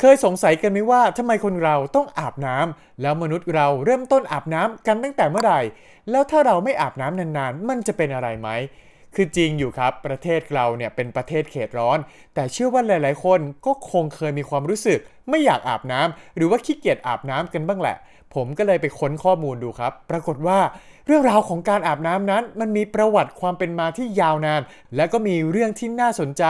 เคยสงสัยกันไหมว่าทำไมคนเราต้องอาบน้ำแล้วมนุษย์เราเริ่มต้นอาบน้ำกันตั้งแต่เมื่อไหร่ แล้วถ้าเราไม่อาบน้ำนานๆ มันจะเป็นอะไรไหม คือจริงอยู่ครับ ประเทศเราเนี่ยเป็นประเทศเขตร้อน แต่เชื่อว่าหลาย ๆ คนก็คงเคยมีความรู้สึก ไม่อยากอาบน้ำหรือว่าขี้เกียจอาบน้ำกันบ้างแหละ ผมก็เลยไปค้นข้อมูลดูครับ ปรากฏว่า เรื่องราวของการอาบน้ำนั้น มันมีประวัติความเป็นมาที่ยาวนาน และก็มีเรื่องที่น่าสนใจ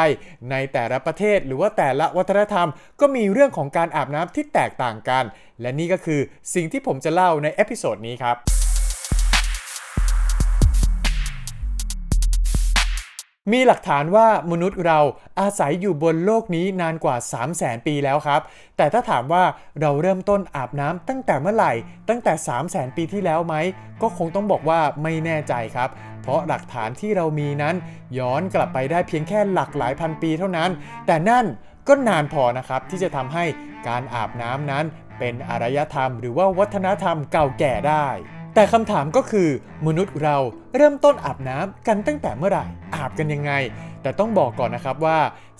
ในแต่ละประเทศหรือว่าแต่ละวัฒนธรรม ก็มีเรื่องของการอาบน้ำที่แตกต่างกัน และนี่ก็คือสิ่งที่ผมจะเล่าในเอพิโซดนี้ครับมีหลักฐานว่ามนุษย์เราอาศัยอยู่บนโลกนี้นานกว่า 3 0 0แสนปีแล้วครับ แต่ถ้าถามว่าเราเริ่มต้นอาบน้ำตั้งแต่เมื่อไหร่ ตั้งแต่ 3 0 0แสนปีที่แล้วไหม ก็คงต้องบอกว่าไม่แน่ใจครับ เพราะหลักฐานที่เรามีนั้น ย้อนกลับไปได้เพียงแค่หลักหลายพันปีเท่านั้น แต่นั่นก็นานพอนะครับ ที่จะทำให้การอาบน้ำนั้น เป็นอารยธรรม หรือว่าวัฒนธรรมเก่าแก่ได้แต่คำถามก็คือมนุษย์เราเริ่มต้นอาบน้ำกันตั้งแต่เมื่อไหร่ อาบกันยังไง แต่ต้องบอกก่อนนะครับว่า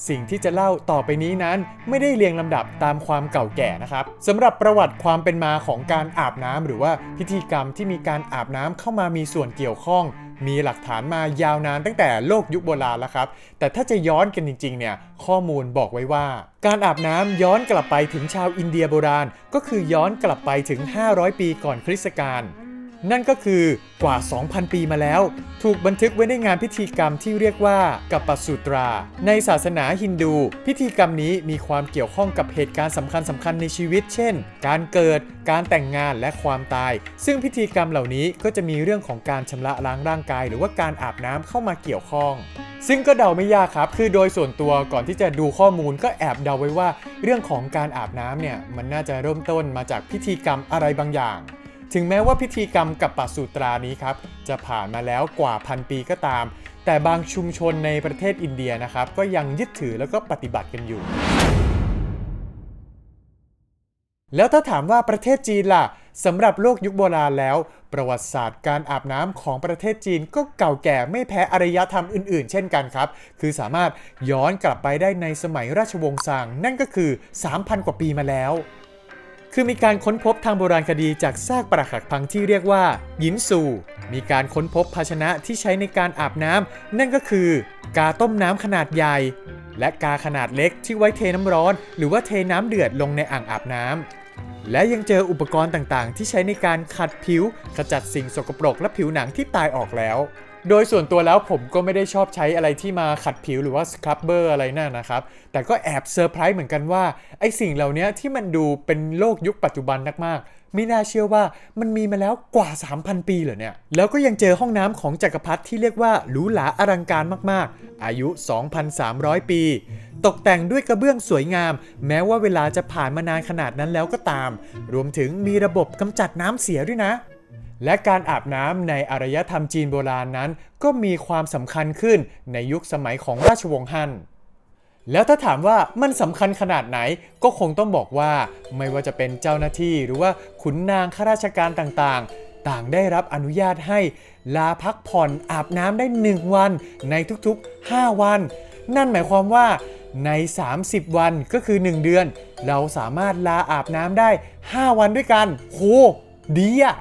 สิ่งที่จะเล่าต่อไปนี้นั้นไม่ได้เรียงลำดับตามความเก่าแก่นะครับสำหรับประวัติความเป็นมาของการอาบน้ำหรือว่าพิธีกรรมที่มีการอาบน้ำเข้ามามีส่วนเกี่ยวข้อง มีหลักฐานมายาวนานตั้งแต่โลกยุคโบราณแล้วครับแต่ถ้าจะย้อนกันจริงๆเนี่ยข้อมูลบอกไว้ว่า การอาบน้ำย้อนกลับไปถึงชาวอินเดียโบราณ ก็คือย้อนกลับไปถึง 500 ปีก่อนคริสต์กาล นั่นก็คือกว่า 2,000 ปีมาแล้ว ถูกบันทึกไว้ในงานพิธีกรรมที่เรียกว่ากัปปสุตรา ในศาสนาฮินดู พิธีกรรมนี้มีความเกี่ยวข้องกับเหตุการณ์สำคัญสำคัญในชีวิต เช่น การเกิด การแต่งงานและความตาย ซึ่งพิธีกรรมเหล่านี้ก็จะมีเรื่องของการชำระล้างร่างกาย หรือว่าการอาบน้ำเข้ามาเกี่ยวข้องซึ่งก็เดาไม่ยากครับ คือโดยส่วนตัวก่อนที่จะดูข้อมูลก็แอบเดาไว้ว่า เรื่องของการอาบน้ำเนี่ย มันน่าจะเริ่มต้นมาจากพิธีกรรมอะไรบางอย่าง ถึงแม้ว่าพิธีกรรมกับปัสสูตรานี้ครับจะผ่านมาแล้วกว่าพันปีก็ตาม แต่บางชุมชนในประเทศอินเดียนะครับก็ยังยึดถือแล้วก็ปฏิบัติกันอยู่ แล้วถ้าถามว่าประเทศจีนล่ะสำหรับโลกยุคโบราณแล้ว ประวัติศาสตร์การอาบน้ำของประเทศจีนก็เก่าแก่ไม่แพ้อารยธรรมอื่นๆ เช่นกันครับ คือสามารถย้อนกลับไปได้ในสมัยราชวงศ์ซาง นั่นก็คือ 3,000 กว่าปีมาแล้ว คือมีการค้นพบทางโบราณคดีจากซากปรักหักพังที่เรียกว่ายินซู มีการค้นพบภาชนะที่ใช้ในการอาบน้ำนั่นก็คือกาต้มน้ำขนาดใหญ่ และกาขนาดเล็กที่ไว้เทน้ำร้อน หรือว่าเทน้ำเดือดลงในอ่างอาบน้ำและยังเจออุปกรณ์ต่างๆ ที่ใช้ในการขัดผิว ขจัดสิ่งสกปรกและผิวหนังที่ตายออกแล้ว โดยส่วนตัวแล้วผมก็ไม่ได้ชอบใช้อะไรที่มาขัดผิวหรือว่าสครับเบอร์อะไรนั่นนะครับ แต่ก็แอบเซอร์ไพรส์เหมือนกันว่า ไอสิ่งเหล่านี้ที่มันดูเป็นโลกยุคปัจจุบันมากๆ ไม่น่าเชื่อว่ามันมีมาแล้วกว่า 3,000 ปีเหรอเนี่ย แล้วก็ยังเจอห้องน้ำของจักรพรรดิที่เรียกว่าหรูหราอลังการมากๆ อายุ 2,300 ปี ตกแต่งด้วยกระเบื้องสวยงาม แม้ว่าเวลาจะผ่านมานานขนาดนั้นแล้วก็ตาม รวมถึงมีระบบกำจัดน้ำเสียด้วยนะ และการอาบน้ำในอารยธรรมจีนโบราณนั้น ก็มีความสำคัญขึ้นในยุคสมัยของราชวงศ์ฮั่นแล้วถ้าถามว่ามันสำคัญขนาดไหนก็คงต้องบอกว่า ไม่ว่าจะเป็นเจ้าหน้าที่หรือว่าขุนนางข้าราชการต่างๆ ต่างได้รับอนุญาตให้ลาพักผ่อนอาบน้ำได้ 1 วันในทุกๆ 5 วัน นั่นหมายความว่าใน 30 วันก็คือ 1 เดือน เราสามารถลาอาบน้ำได้ 5 วันด้วยกันโหดีอะ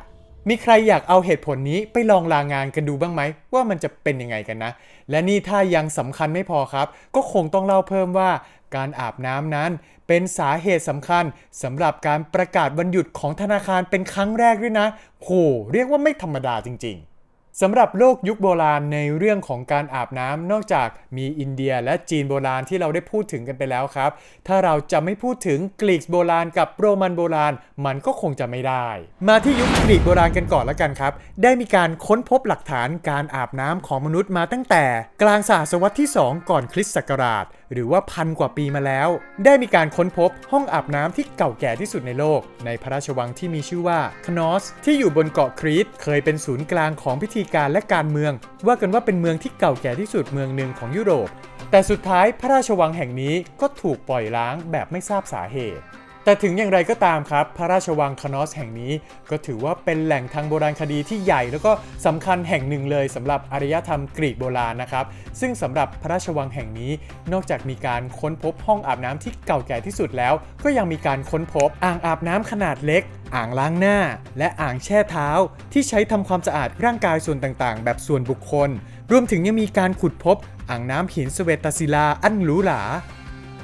มีใครอยากเอาเหตุผลนี้ไปลองลางานกันดูบ้างไหม ว่ามันจะเป็นยังไงกันนะ และนี่ถ้ายังสำคัญไม่พอครับ ก็คงต้องเล่าเพิ่มว่า การอาบน้ำนั้น เป็นสาเหตุสำคัญสำหรับการประกาศวันหยุดของธนาคารเป็นครั้งแรกด้วยนะโหเรียกว่าไม่ธรรมดาจริง ๆ สำหรับโลกยุคโบราณในเรื่องของการอาบน้ำนอกจากมีอินเดียและจีนโบราณที่เราได้พูดถึงกันไปแล้วครับ ถ้าเราจะไม่พูดถึงกรีกโบราณกับโรมันโบราณ มันก็คงจะไม่ได้ มาที่ยุคกรีกโบราณกันก่อนแล้วกันครับ ได้มีการค้นพบหลักฐานการอาบน้ำของมนุษย์มาตั้งแต่ กลางศตวรรษที่ 2 ก่อนคริสต์ศักราช หรือว่าพันกว่าปีมาแล้ว ได้มีการค้นพบห้องอาบน้ำที่เก่าแก่ที่สุดในโลก ในพระราชวังที่มีชื่อว่าคานอส ที่อยู่บนเกาะครีต เคยเป็นศูนย์กลางของพิธีการและการเมือง ว่ากันว่าเป็นเมืองที่เก่าแก่ที่สุดเมืองหนึ่งของยุโรป แต่สุดท้ายพระราชวังแห่งนี้ก็ถูกปล่อยล้างแบบไม่ทราบสาเหตุ แต่ถึงอย่างไรก็ตามครับ พระราชวังคานอสแห่งนี้ ก็ถือว่าเป็นแหล่งทางโบราณคดีที่ใหญ่แล้วก็สำคัญแห่งหนึ่งเลยสำหรับอารยธรรมกรีกโบราณนะครับ ซึ่งสำหรับพระราชวังแห่งนี้ นอกจากมีการค้นพบห้องอาบน้ำที่เก่าแก่ที่สุดแล้ว ก็ยังมีการค้นพบอ่างอาบน้ำขนาดเล็ก อ่างล้างหน้า และอ่างแช่เท้า ที่ใช้ทำความสะอาดร่างกายส่วนต่างๆ แบบส่วนบุคคล รวมถึงยังมีการขุดพบอ่างน้ำหินสเวตศิลาอันหรูหรา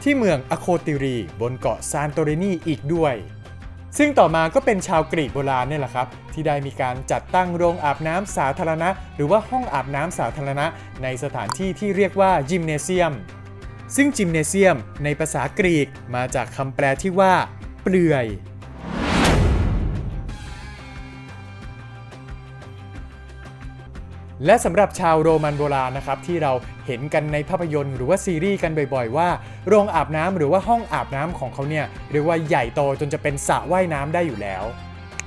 ที่เมืองอโคติรี บนเกาะซานโตเรนีอีกด้วย ซึ่งต่อมาก็เป็นชาวกรีกโบราณเนี่ยแหละครับ ที่ได้มีการจัดตั้งโรงอาบน้ำสาธารณะ หรือว่าห้องอาบน้ำสาธารณะ ในสถานที่ที่เรียกว่ายิมเนเซียม ซึ่งจิมเนเซียมในภาษากรีกมาจากคำแปลที่ว่า เปลือย และสำหรับชาวโรมันโบราณนะครับที่เราเห็นกันในภาพยนตร์หรือว่าซีรีส์กันบ่อยๆ ว่าโรงอาบน้ำหรือว่าห้องอาบน้ำของเขาเนี่ยเรียกว่าใหญ่โตจนจะเป็นสระว่ายน้ำได้อยู่แล้ว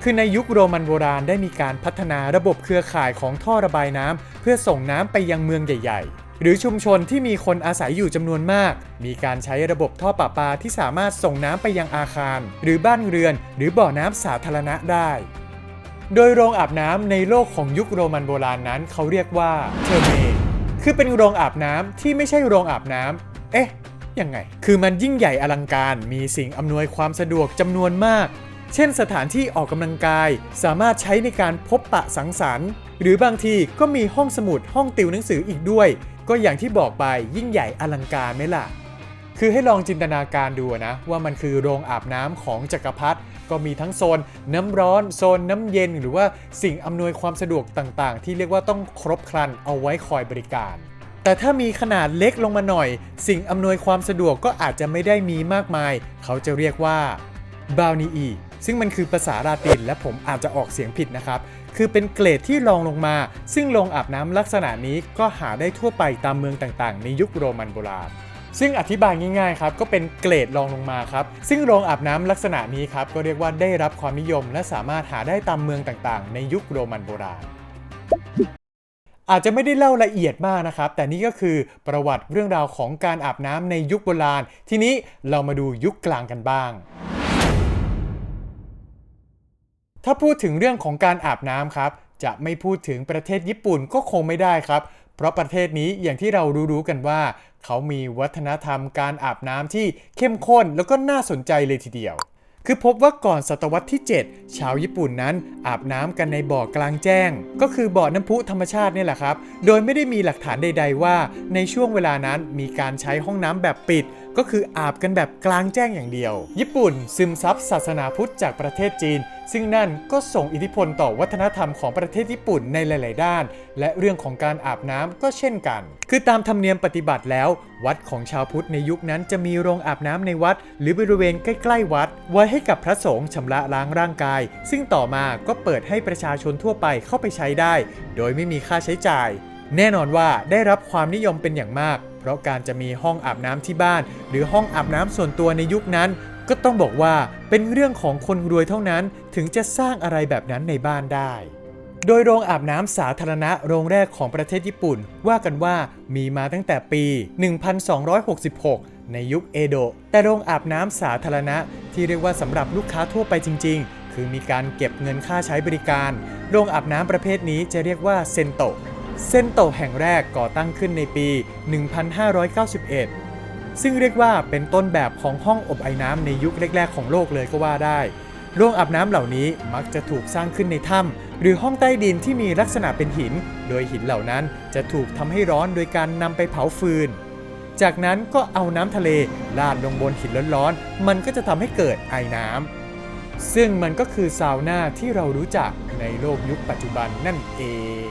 คือในยุคโรมันโบราณได้มีการพัฒนาระบบเครือข่ายของท่อระบายน้ำเพื่อส่งน้ำไปยังเมืองใหญ่ ๆหรือชุมชนที่มีคนอาศัยอยู่จำนวนมาก มีการใช้ระบบท่อประปาที่สามารถส่งน้ำไปยังอาคาร หรือบ้านเรือน หรือบ่อน้ำสาธารณะได้ โดยโรงอาบน้ำในโลกของยุคโรมันโบราณนั้น เขาเรียกว่าเทอร์เมคือเป็นโรงอาบน้ำที่ไม่ใช่โรงอาบน้ำเอ๊ะ ยังไง คือมันยิ่งใหญ่อลังการ มีสิ่งอำนวยความสะดวกจำนวนมาก เช่นสถานที่ออกกำลังกาย สามารถใช้ในการพบปะสังสรรค์ หรือบางทีก็มีห้องสมุดห้องติวหนังสืออีกด้วย ก็อย่างที่บอกไปยิ่งใหญ่อลังการไหมล่ะ คือให้ลองจินตนาการดูนะว่ามันคือโรงอาบน้ำของจักรพรรดิก็มีทั้งโซนน้ำร้อน โซนน้ำเย็น หรือว่าสิ่งอำนวยความสะดวกต่างๆ ที่เรียกว่าต้องครบครันเอาไว้คอยบริการ แต่ถ้ามีขนาดเล็กลงมาหน่อย สิ่งอำนวยความสะดวกก็อาจจะไม่ได้มีมากมาย เขาจะเรียกว่าบาวนีอีซึ่งมันคือภาษาลาตินและผมอาจจะออกเสียงผิดนะครับ คือเป็นเกรดที่รองลงมา ซึ่งโรงอาบน้ำลักษณะนี้ก็หาได้ทั่วไปตามเมืองต่างๆ ในยุคโรมันโบราณ ซึ่งอธิบายง่ายๆครับก็เป็นเกรดรองลงมาครับซึ่งโรงอาบน้ำลักษณะนี้ครับก็เรียกว่าได้รับความนิยม และสามารถหาได้ตามเมืองต่างๆ ในยุคโรมันโบราณอาจจะไม่ได้เล่าละเอียดมากนะครับ แต่นี่ก็คือประวัติเรื่องราวของการอาบน้ำในยุคโบราณ ทีนี้เรามาดูยุคกลางกันบ้าง ถ้าพูดถึงเรื่องของการอาบน้ำครับ จะไม่พูดถึงประเทศญี่ปุ่นก็คงไม่ได้ครับ เพราะประเทศนี้อย่างที่เรารู้ๆกันว่า เขามีวัฒนธรรมการอาบน้ำที่เข้มข้นแล้วก็น่าสนใจเลยทีเดียว คือพบว่าก่อนศตวรรษที่ 7 ชาวญี่ปุ่นนั้นอาบน้ำกันในบ่อกลางแจ้ง ก็คือบ่อน้ำพุธรรมชาตินี่แหละครับ โดยไม่ได้มีหลักฐานใด ๆ ว่า ในช่วงเวลานั้นมีการใช้ห้องน้ำแบบปิด ก็คืออาบกันแบบกลางแจ้งอย่างเดียว ญี่ปุ่นซึมซับศาสนาพุทธจากประเทศจีน ซึ่งนั่นก็ส่งอิทธิพลต่อวัฒนธรรมของประเทศญี่ปุ่นในหลาย ๆ ด้าน และเรื่องของการอาบน้ำก็เช่นกัน คือตามธรรมเนียมปฏิบัติแล้ว วัดของชาวพุทธในยุคนั้นจะมีโรงอาบน้ำในวัด หรือบริเวณใกล้ ๆ วัดไว้ใให้กับพระสงฆ์ชำระล้างร่างกาย ซึ่งต่อมาก็เปิดให้ประชาชนทั่วไปเข้าไปใช้ได้ โดยไม่มีค่าใช้จ่าย แน่นอนว่าได้รับความนิยมเป็นอย่างมาก เพราะการจะมีห้องอาบน้ำที่บ้าน หรือห้องอาบน้ำส่วนตัวในยุคนั้น ก็ต้องบอกว่าเป็นเรื่องของคนรวยเท่านั้น ถึงจะสร้างอะไรแบบนั้นในบ้านได้โดยโรงอาบน้ำสาธารณะโรงแรกของประเทศญี่ปุ่น ว่ากันว่ามีมาตั้งแต่ปี 1266 ในยุคเอโดะแต่โรงอาบน้ำสาธารณะ ที่เรียกว่าสำหรับลูกค้าทั่วไปจริง ๆ คือมีการเก็บเงินค่าใช้บริการ โรงอาบน้ำประเภทนี้จะเรียกว่าเซนโตะเซนโตะแห่งแรกก่อตั้งขึ้นในปี 1591 ซึ่งเรียกว่าเป็นต้นแบบของห้องอบไอ้น้ำในยุคแรก ๆ ของโลกเลยก็ว่าได้โรงอาบน้ำเหล่านี้มักจะถูกสร้างขึ้นในถ้ำหรือห้องใต้ดินที่มีลักษณะเป็นหิน โดยหินเหล่านั้นจะถูกทำให้ร้อนโดยการนำไปเผาฟืน จากนั้นก็เอาน้ำทะเลลาดลงบนหินร้อนๆ มันก็จะทำให้เกิดไอน้ำ ซึ่งมันก็คือซาวน่าที่เรารู้จักในโลกยุคปัจจุบันนั่นเอง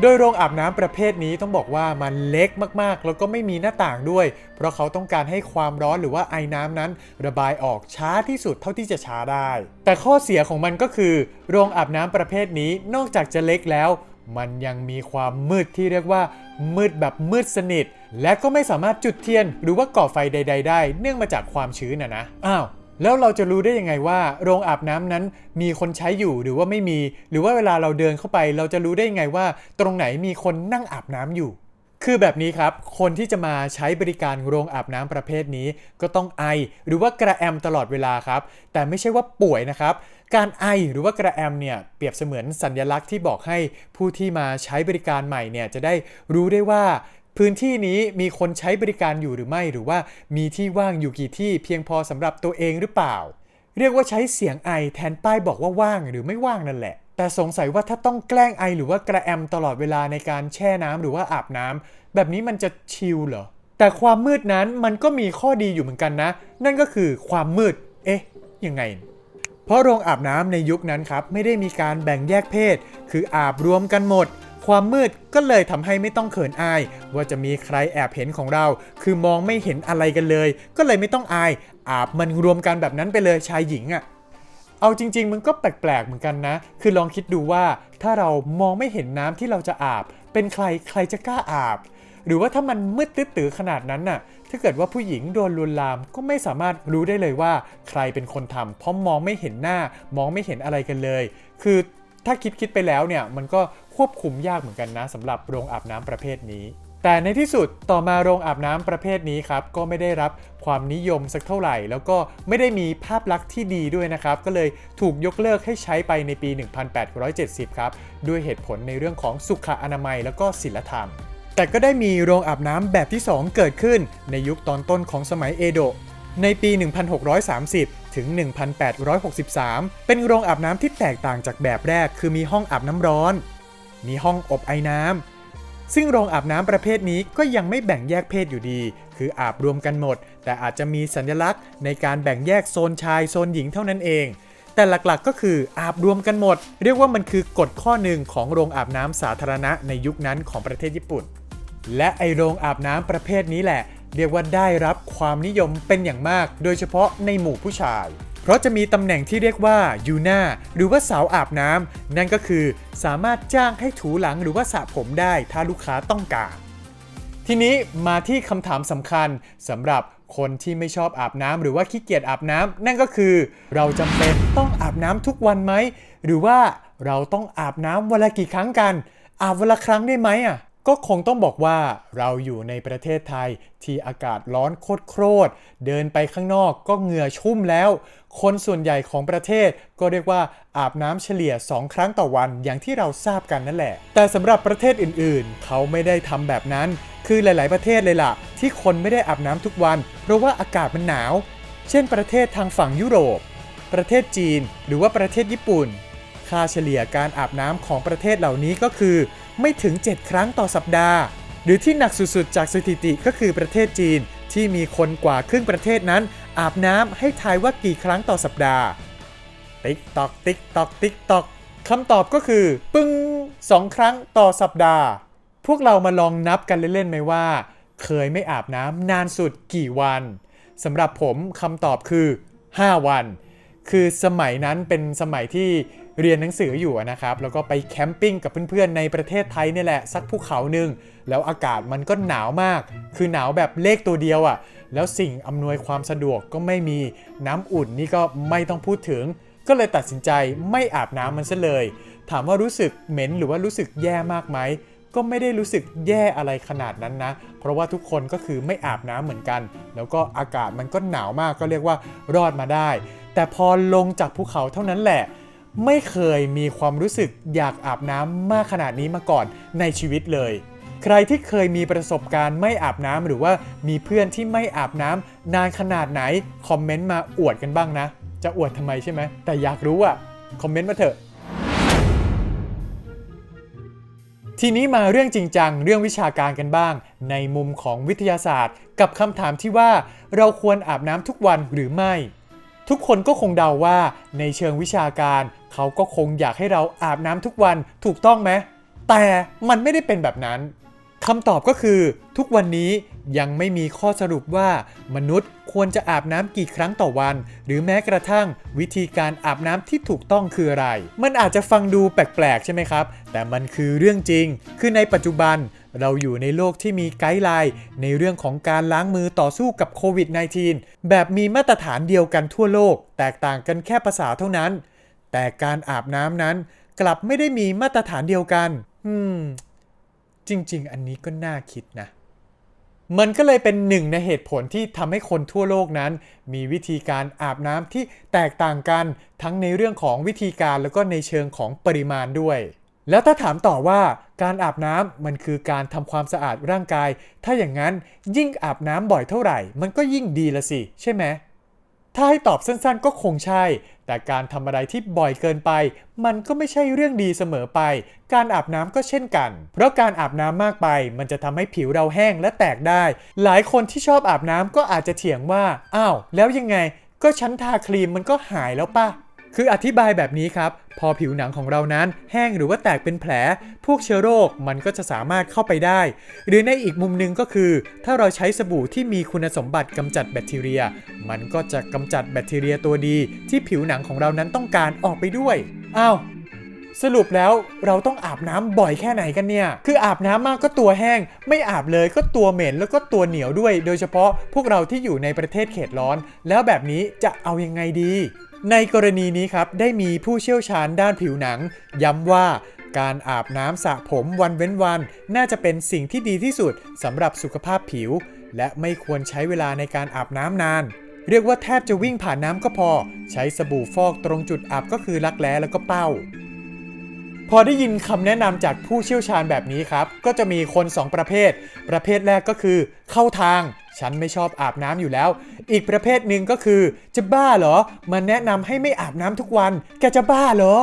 โดยโรงอาบน้ำประเภทนี้ต้องบอกว่ามันเล็กมากๆ แล้วก็ไม่มีหน้าต่างด้วย เพราะเขาต้องการให้ความร้อนหรือว่าไอ้น้ำนั้น ระบายออกช้าที่สุดเท่าที่จะช้าได้ แต่ข้อเสียของมันก็คือ โรงอาบน้ำประเภทนี้นอกจากจะเล็กแล้ว มันยังมีความมืดที่เรียกว่า มืดแบบมืดสนิท และก็ไม่สามารถจุดเทียน หรือว่าก่อไฟใด ๆ ได้ เนื่องมาจากความชื้นนะนะอ้าวแล้วเราจะรู้ได้ยังไงว่า โรงอาบน้ำนั้นมีคนใช้อยู่หรือว่าไม่มี หรือว่าเวลาเราเดินเข้าไป เราจะรู้ได้ยังไงว่า ตรงไหนมีคนนั่งอาบน้ำอยู่ คือแบบนี้ครับ คนที่จะมาใช้บริการโรงอาบน้ำประเภทนี้ ก็ต้องไอ หรือว่ากระแอมตลอดเวลาครับ แต่ไม่ใช่ว่าป่วยนะครับ การไอหรือว่ากระแอมเนี่ยเปรียบเสมือนสัญลักษณ์ที่บอกให้ผู้ที่มาใช้บริการใหม่เนี่ยจะได้รู้ได้ว่าพื้นที่นี้มีคนใช้บริการอยู่หรือไม่ หรือว่ามีที่ว่างอยู่กี่ที่เพียงพอสำหรับตัวเองหรือเปล่า เรียกว่าใช้เสียงไอแทนป้ายบอกว่าว่างหรือไม่ว่างนั่นแหละ แต่สงสัยว่าถ้าต้องแกล้งไอหรือว่ากระแอมตลอดเวลาในการแช่น้ำหรือว่าอาบน้ำแบบนี้มันจะชิลเหรอแต่ความมืดนั้นมันก็มีข้อดีอยู่เหมือนกันนะ นั่นก็คือความมืด เอ๊ะยังไง เพราะโรงอาบน้ำในยุคนั้นครับไม่ได้มีการแบ่งแยกเพศ คืออาบรวมกันหมด ความมืดก็เลยทำให้ไม่ต้องเขินอาย ว่าจะมีใครแอบเห็นของเรา คือมองไม่เห็นอะไรกันเลย ก็เลยไม่ต้องอาย อาบมันรวมกันแบบนั้นไปเลยชายหญิงอะ่ะเอาจริง ๆ มันก็แปลกๆเหมือนกันนะ คือลองคิดดูว่าถ้าเรามองไม่เห็นน้ำที่เราจะอาบ เป็นใครใครจะกล้าอาบ หรือว่าถ้ามันมืดตื้อขนาดนั้นน่ะ ถ้าเกิดว่าผู้หญิงโดนลวนลามก็ไม่สามารถรู้ได้เลยว่าใครเป็นคนทำเพราะมองไม่เห็นหน้ามองไม่เห็นอะไรกันเลย คือถ้าคิดคิดไปแล้วเนี่ยมันก็ควบคุมยากเหมือนกันนะสำหรับโรงอาบน้ำประเภทนี้ แต่ในที่สุดต่อมาโรงอาบน้ำประเภทนี้ครับก็ไม่ได้รับความนิยมสักเท่าไหร่ แล้วก็ไม่ได้มีภาพลักษณ์ที่ดีด้วยนะครับ ก็เลยถูกยกเลิกให้ใช้ไปในปี 1870 ครับ ด้วยเหตุผลในเรื่องของสุขอนามัยแล้วก็ศิลธรรม แต่ก็ได้มีโรงอาบน้ำแบบที่ 2 เกิดขึ้น ในยุคตอนต้นของสมัยเอโดะในปี 1630 ถึง 1863 เป็นโรงอาบน้ำที่แตกต่างจากแบบแรก คือมีห้องอาบน้ำร้อน มีห้องอบไอ้น้ำ ซึ่งโรงอาบน้ำประเภทนี้ก็ยังไม่แบ่งแยกเพศอยู่ดี คืออาบรวมกันหมด แต่อาจจะมีสัญลักษณ์ในการแบ่งแยกโซนชายโซนหญิงเท่านั้นเอง แต่หลักๆก็คืออาบรวมกันหมด เรียกว่ามันคือกฎข้อหนึ่งของโรงอาบน้ำสาธารณะในยุคนั้นของประเทศญี่ปุ่น และไอโรงอาบน้ำประเภทนี้แหละ เรียกว่าได้รับความนิยมเป็นอย่างมาก โดยเฉพาะในหมู่ผู้ชาย เพราะจะมีตำแหน่งที่เรียกว่ายูน่าหรือว่าสาวอาบน้ำนั่นก็คือสามารถจ้างให้ถูหลังหรือว่าสระผมได้ถ้าลูกค้าต้องการ ทีนี้มาที่คำถามสำคัญสำหรับคนที่ไม่ชอบอาบน้ำหรือว่าขี้เกียจอาบน้ำนั่นก็คือ เราจำเป็นต้องอาบน้ำทุกวันไหม หรือว่าเราต้องอาบน้ำวันละกี่ครั้งกัน อาบวันละครั้งได้ไหมอะ ก็คงต้องบอกว่าเราอยู่ในประเทศไทยที่อากาศร้อนโคตรๆเดินไปข้างนอกก็เหงื่อชุ่มแล้ว คนส่วนใหญ่ของประเทศก็เรียกว่าอาบน้ำเฉลี่ย 2 ครั้งต่อวันอย่างที่เราทราบกันนั่นแหละ แต่สำหรับประเทศอื่นๆ เขาไม่ได้ทำแบบนั้น คือหลาย ๆประเทศเลยล่ะ ที่คนไม่ได้อาบน้ำทุกวัน เพราะว่าอากาศมันหนาว เช่น ประเทศทางฝั่งยุโรป ประเทศจีน หรือว่าประเทศญี่ปุ่น ค่าเฉลี่ยการอาบน้ำของประเทศเหล่านี้ก็คือ ไม่ถึง 7 ครั้งต่อสัปดาห์ หรือที่หนักสุดๆ จากสถิติก็คือประเทศจีน ที่มีคนกว่าครึ่งประเทศนั้น อาบน้ำให้ทายว่ากี่ครั้งต่อสัปดาห์ ติ๊กตอกติ๊กตอกติ๊กตอกคำตอบก็คือ ปึ้งสองครั้งต่อสัปดาห์ พวกเรามาลองนับกันเล่นๆไหมว่า เคยไม่อาบน้ำนานสุดกี่วันสำหรับผมคำตอบคือ 5 วัน คือสมัยนั้นเป็นสมัยที่ เรียนหนังสืออยู่นะครับแล้วก็ไปแคมปิ้งกับเพื่อนๆในประเทศไทยนี่แหละสักภูเขาหนึ่งแล้วอากาศมันก็หนาวมาก คือหนาวแบบเลขตัวเดียวอะ่ะแล้วสิ่งอำนวยความสะดวกก็ไม่มีน้ำอุ่นนี่ก็ไม่ต้องพูดถึง ก็เลยตัดสินใจไม่อาบน้ำมันซะเลย ถามว่ารู้สึกเหม็นหรือว่ารู้สึกแย่มากไหมก็ไม่ได้รู้สึกแย่อะไรขนาดนั้นนะ เพราะว่าทุกคนก็คือไม่อาบน้ำเหมือนกัน แล้วก็อากาศมันก็หนาวมากก็เรียกว่ารอดมาได้ แต่พอลงจากภูเขาเท่านั้นแหละ ไม่เคยมีความรู้สึกอยากอาบน้ำมากขนาดนี้มาก่อนในชีวิตเลย ใครที่เคยมีประสบการณ์ไม่อาบน้ำหรือว่ามีเพื่อนที่ไม่อาบน้ำนานขนาดไหน คอมเมนต์มาอวดกันบ้างนะ จะอวดทำไมใช่ไหม แต่อยากรู้อะคอมเมนต์มาเถอะ ทีนี้มาเรื่องจริงจังเรื่องวิชาการกันบ้าง ในมุมของวิทยาศาสตร์ กับคำถามที่ว่าเราควรอาบน้ำทุกวันหรือไม่ ทุกคนก็คงเดาว่าในเชิงวิชาการ เขาก็คงอยากให้เราอาบน้ำทุกวันถูกต้องไหมแต่มันไม่ได้เป็นแบบนั้นคำตอบก็คือ ทุกวันนี้ยังไม่มีข้อสรุปว่ามนุษย์ ควรจะอาบน้ำกี่ครั้งต่อวัน หรือแม้กระทั่งวิธีการอาบน้ำที่ถูกต้องคืออะไร มันอาจจะฟังดูแปลกๆ ใช่ไหมครับ แต่มันคือเรื่องจริง คือในปัจจุบันเราอยู่ในโลกที่มีไกด์ไลน์ในเรื่องของการล้างมือต่อสู้กับโควิด -19 แบบมีมาตรฐานเดียวกันทั่วโลก แตกต่างกันแค่ภาษาเท่านั้น แต่การอาบน้ำนั้น กลับไม่ได้มีมาตรฐานเดียวกัน อืม จริง ๆ อันนี้ก็น่าคิดนะ มันก็เลยเป็นหนึ่งในเหตุผลที่ทำให้คนทั่วโลกนั้น มีวิธีการอาบน้ำที่แตกต่างกันทั้งในเรื่องของวิธีการแล้วก็ในเชิงของปริมาณด้วย แล้วถ้าถามต่อว่าการอาบน้ำมันคือการทำความสะอาดร่างกาย ถ้าอย่างนั้นยิ่งอาบน้ำบ่อยเท่าไหร่ มันก็ยิ่งดีละสิ ใช่ไหม ถ้าให้ตอบสั้นๆ ก็คงใช่ แต่การทำอะไรที่บ่อยเกินไป มันก็ไม่ใช่เรื่องดีเสมอไป การอาบน้ำก็เช่นกัน เพราะการอาบน้ำมากไป มันจะทำให้ผิวเราแห้งและแตกได้ หลายคนที่ชอบอาบน้ำก็อาจจะเถียงว่า อ้าว แล้วยังไง ก็ฉันทาครีมมันก็หายแล้วป่ะ คืออธิบายแบบนี้ครับ พอผิวหนังของเรานั้นแห้งหรือว่าแตกเป็นแผล พวกเชื้อโรคมันก็จะสามารถเข้าไปได้ หรือในอีกมุมหนึงก็คือ ถ้าเราใช้สบู่ที่มีคุณสมบัติกำจัดแบคทีเรีย มันก็จะกำจัดแบคทีเรียตัวดี ที่ผิวหนังของเรานั้นต้องการออกไปด้วยอ้าวสรุปแล้วเราต้องอาบน้ำบ่อยแค่ไหนกันเนี่ย คืออาบน้ำมากก็ตัวแห้ง ไม่อาบเลยก็ตัวเหม็นแล้วก็ตัวเหนียวด้วย โดยเฉพาะพวกเราที่อยู่ในประเทศเขตร้อน แล้วแบบนี้จะเอายังไงดี ในกรณีนี้ครับได้มีผู้เชี่ยวชาญด้านผิวหนัง ย้ำว่าการอาบน้ำสระผมวันเว้นวัน น่าจะเป็นสิ่งที่ดีที่สุดสำหรับสุขภาพผิว และไม่ควรใช้เวลาในการอาบน้ำนาน เรียกว่าแทบจะวิ่งผ่านน้ำก็พอ ใช้สบู่ฟอกตรงจุดอาบก็คือรักแร้แล้วก็เป้า พอได้ยินคำแนะนำจากผู้เชี่ยวชาญแบบนี้ครับ ก็จะมีคน 2 ประเภท ประเภทแรกก็คือ เข้าทาง ฉันไม่ชอบอาบน้ำอยู่แล้ว อีกประเภทหนึ่งก็คือ จะบ้าเหรอ มันแนะนำให้ไม่อาบน้ำทุกวัน แกจะบ้าเหรอ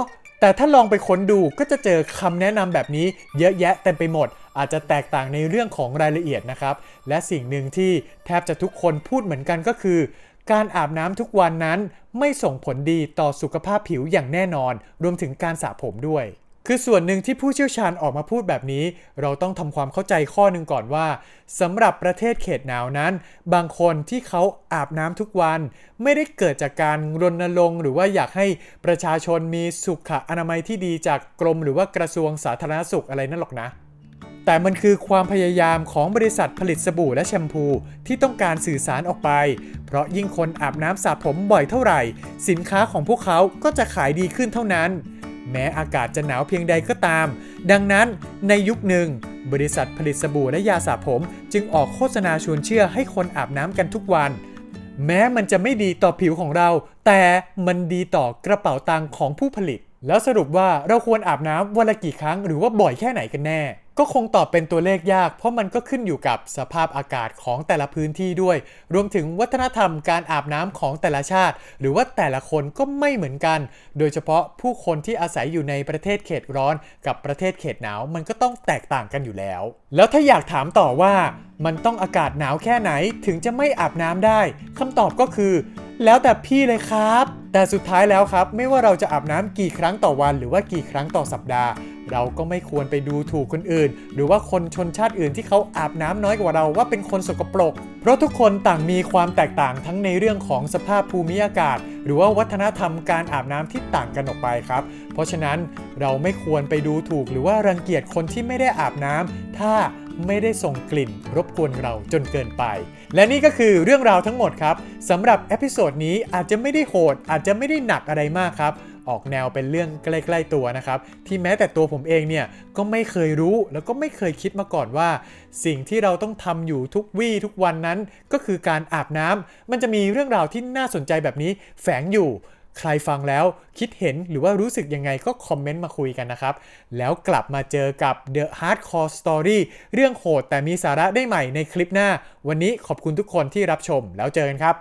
แต่ถ้าลองไปค้นดูก็จะเจอคำแนะนำแบบนี้ เยอะแยะเต็มไปหมด อาจจะแตกต่างในเรื่องของรายละเอียดนะครับ และสิ่งหนึ่งที่แทบจะทุกคนพูดเหมือนกันก็คือการอาบน้ำทุกวันนั้นไม่ส่งผลดีต่อสุขภาพผิวอย่างแน่นอน รวมถึงการสระผมด้วย คือส่วนหนึ่งที่ผู้เชี่ยวชาญออกมาพูดแบบนี้ เราต้องทำความเข้าใจข้อหนึ่งก่อนว่าสำหรับประเทศเขตหนาวนั้น บางคนที่เขาอาบน้ำทุกวัน ไม่ได้เกิดจากการรณรงค์หรือว่าอยากให้ประชาชนมีสุขอนามัยที่ดีจากกรมหรือว่ากระทรวงสาธารณสุขอะไรนั่นหรอกนะแต่มันคือความพยายามของบริษัทผลิตสบู่และแชมพูที่ต้องการสื่อสารออกไป เพราะยิ่งคนอาบน้ำสระผมบ่อยเท่าไหร่ สินค้าของพวกเขาก็จะขายดีขึ้นเท่านั้น แม้อากาศจะหนาวเพียงใดก็ตาม ดังนั้นในยุคหนึ่ง บริษัทผลิตสบู่และยาสระผม จึงออกโฆษณาชวนเชื่อให้คนอาบน้ำกันทุกวัน แม้มันจะไม่ดีต่อผิวของเรา แต่มันดีต่อกระเป๋าตังค์ของผู้ผลิต แล้วสรุปว่าเราควรอาบน้ำวันละกี่ครั้งหรือว่าบ่อยแค่ไหนกันแน่ ก็คงตอบเป็นตัวเลขยาก เพราะมันก็ขึ้นอยู่กับสภาพอากาศของแต่ละพื้นที่ด้วย รวมถึงวัฒนธรรมการอาบน้ำของแต่ละชาติ หรือว่าแต่ละคนก็ไม่เหมือนกัน โดยเฉพาะผู้คนที่อาศัยอยู่ในประเทศเขตร้อน กับประเทศเขตหนาวมันก็ต้องแตกต่างกันอยู่แล้ว แล้วถ้าอยากถามต่อว่ามันต้องอากาศหนาวแค่ไหนถึงจะไม่อาบน้ำได้คำตอบก็คือ แล้วแต่พี่เลยครับ แต่สุดท้ายแล้วครับ ไม่ว่าเราจะอาบน้ำกี่ครั้งต่อวัน หรือว่ากี่ครั้งต่อสัปดาห์ เราก็ไม่ควรไปดูถูกคนอื่น หรือว่าคนชนชาติอื่นที่เขาอาบน้ำน้อยกว่าเราว่าเป็นคนสกปรก เพราะทุกคนต่างมีความแตกต่างทั้งในเรื่องของสภาพภูมิอากาศ หรือว่าวัฒนธรรมการอาบน้ำที่ต่างกันออกไปครับ เพราะฉะนั้นเราไม่ควรไปดูถูกหรือว่ารังเกียจคนที่ไม่ได้อาบน้ำถ้าไม่ได้ส่งกลิ่นรบกวนเราจนเกินไป และนี่ก็คือเรื่องราวทั้งหมดครับสำหรับเอพิโซดนี้อาจจะไม่ได้โหดอาจจะไม่ได้หนักอะไรมากครับ ออกแนวเป็นเรื่องใกล้ ๆตัวนะครับ ที่แม้แต่ตัวผมเองเนี่ยก็ไม่เคยรู้แล้วก็ไม่เคยคิดมาก่อนว่า สิ่งที่เราต้องทำอยู่ทุกวี่ทุกวันนั้น ก็คือการอาบน้ำมันจะมีเรื่องราวที่น่าสนใจแบบนี้แฝงอยู่ใครฟังแล้วคิดเห็นหรือว่ารู้สึกยังไงก็คอมเมนต์มาคุยกันนะครับ แล้วกลับมาเจอกับ The Hardcore Story เรื่องโหดแต่มีสาระได้ใหม่ในคลิปหน้า วันนี้ขอบคุณทุกคนที่รับชมแล้วเจอกันครับ